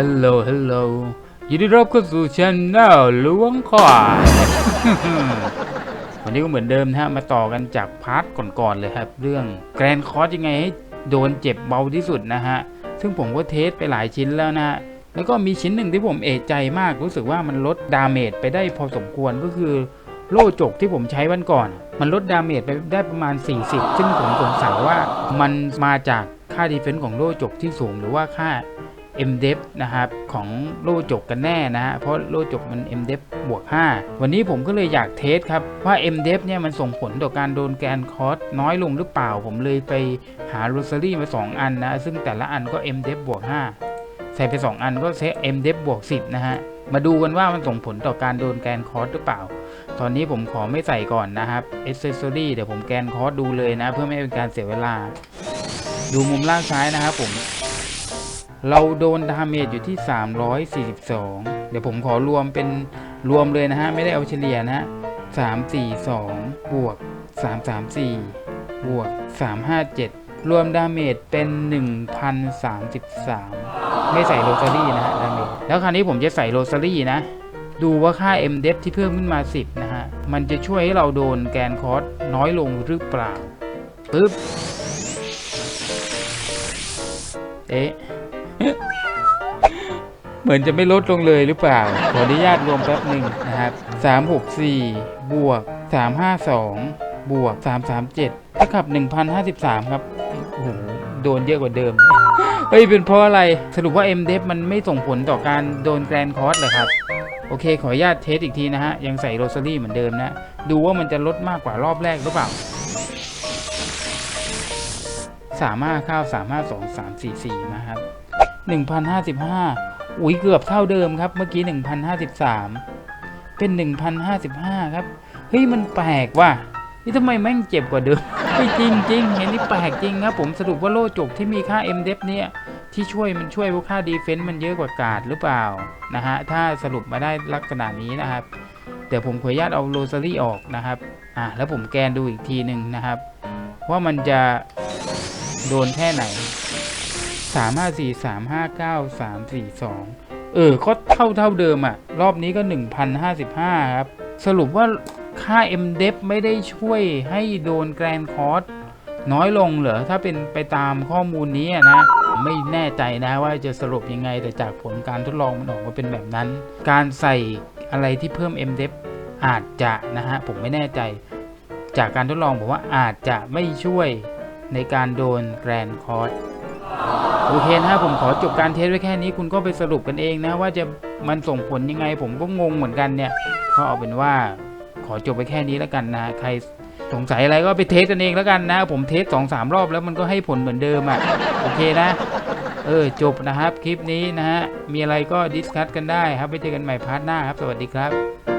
ฮัลโหล ฮัลโหล ยินดีรับเข้าสู่ช anel ล้วงควาวันนี้ก็เหมือนเดิมนะฮะ มาต่อกันจากพาร์ทก่อนๆเลยครับ เรื่องแกรนคอสยังไงให้โดนเจ็บเบาที่สุดนะฮะ ซึ่งผมก็เทสไปหลายชิ้นแล้วนะฮะ แล้วก็มีชิ้นหนึ่งที่ผมเอะใจมาก รู้สึกว่ามันลดดาเมจไปได้พอสมควรก็คือโล่จกที่ผมใช้วันก่อน มันลดดาเมจไปได้ประมาณ 40 ซึ่งผมสงสัยว่ามันมาจากค่าดีเฟนซ์ของโล่จกที่สูงหรือว่าค่า m d e f นะครับของโล่จกกันแน่นะฮะเพราะโล่จกมัน m d e f บวก 5 วันนี้ผมก็เลยอยากเทสครับ ว่า m d e f เนี่ยมันส่งผลต่อการโดนแกนคอร์สน้อยลงหรือเปล่า ผมเลยไปหาโรซารี่มา 2 อันนะ ซึ่งแต่ละอันก็ m d e f บวก 5 ใส่ไป 2 อันก็เซ m d e f บวก 10 นะฮะ มาดูกันว่ามันส่งผลต่อการโดนแกนคอร์สหรือเปล่า ตอนนี้ผมขอไม่ใส่ก่อนนะครับ accessory เดี๋ยวผมแกนคอร์สดูเลยนะ เพื่อไม่ให้เป็นการเสียเวลา ดูมุมล่างซ้ายนะครับผม เราโดนดาเมจอยู่ที่ 342 เดี๋ยวผมขอรวมเป็นรวมเลยนะฮะ ไม่ได้เอาเฉลี่ยนะฮะ342 บวก 334 บวก 357 รวมดาเมจเป็น 1,033 ไม่ใส่โรซารี่นะฮะดาเมจแล้วคราวนี้ผมจะใส่โรซารี่นะ ดูว่าค่า m d e f ที่เพิ่มขึ้นมา 10 นะฮะ มันจะช่วยให้เราโดนแกนคอสน้อยลงหรือเปล่าปึ๊บเอ๊ะ เหมือนจะไม่ลดลงเลยหรือเปล่า ขออนุญาตรวมแป๊บหนึ่งนะครับ 364 บวก 352 บวก 337เท่ากับ 1,053 ครับ โอ้โห โดนเยอะกว่าเดิม เฮ้ย เป็นเพราะอะไร สรุปว่า m d e f มันไม่ส่งผลต่อการโดนแกรนคอร์สเหรอครับ โอเค ขออนุญาตเทสอีกทีนะฮะ ยังใส่โรซารี่เหมือนเดิมนะ ดูว่ามันจะลดมากกว่ารอบแรกหรือเปล่าสามห้าข้าวสามห้าสองสามสี่สี่นะครับ หนึ่งพันห้าสิบห้าอุ้ยเกือบเท่าเดิมครับ เมื่อกี้หนึ่งพันห้าสิบสามเป็นหนึ่งพันห้าสิบห้าครับ เฮ้ย มันแปลกว่ะ นี่ทำไมแม่งเจ็บกว่าเดิมไม่จริงจริงเห็นนี่แปลกจริงครับ ผมสรุปว่าโล่จกที่มีค่า m d e f เนี่ย ที่ช่วยมันช่วยพว่าค่าดีเฟนซ์มันเยอะกว่าการ์ดหรือเปล่า นะฮะ ถ้าสรุปมาได้ลักษณะนี้นะครับ เดี๋ยวผมขออนุญาตเอาโรซารี่ออกนะครับ อ่าแล้วผมแกนดูอีกทีหนึ่งนะครับ ว่ามันจะโดนแค่ไหน สามห้าสี่สามห้าเก้าสามสี่สองเออ ก็เท่าเท่าเดิมอะรอบนี้ก็หนึ่งพันห้าสิบห้าครับ สรุปว่าค่า m d e f ไม่ได้ช่วยให้โดนแกรนคอร์สน้อยลงเหรอ ถ้าเป็นไปตามข้อมูลนี้อะนะ ไม่แน่ใจนะว่าจะสรุปยังไง แต่จากผลการทดลองมันออกมาเป็นแบบนั้น การใส่อะไรที่เพิ่ม m d e f อาจจะนะฮะ ผมไม่แน่ใจ จากการทดลองบอกว่าอาจจะไม่ช่วยในการโดนแกรนคอร์ส โอเคนะผมขอจบการเทสไว้แค่นี้คุณก็ไปสรุปกันเองนะ ว่าจะมันส่งผลยังไงผมก็งงเหมือนกันเนี่ยก็เอาเป็นว่าขอจบไปแค่นี้แล้วกันนะใครสงสัยอะไรก็ไปเทสกันเองแล้วกันนะ ผมเทสสองสามรอบแล้วมันก็ให้ผลเหมือนเดิมอะโอเคนะ เออจบนะครับคลิปนี้นะฮะมีอะไรก็ดิสคัสกันได้ครับไปเจอกันใหม่พาร์ทหน้าครับ สวัสดีครับ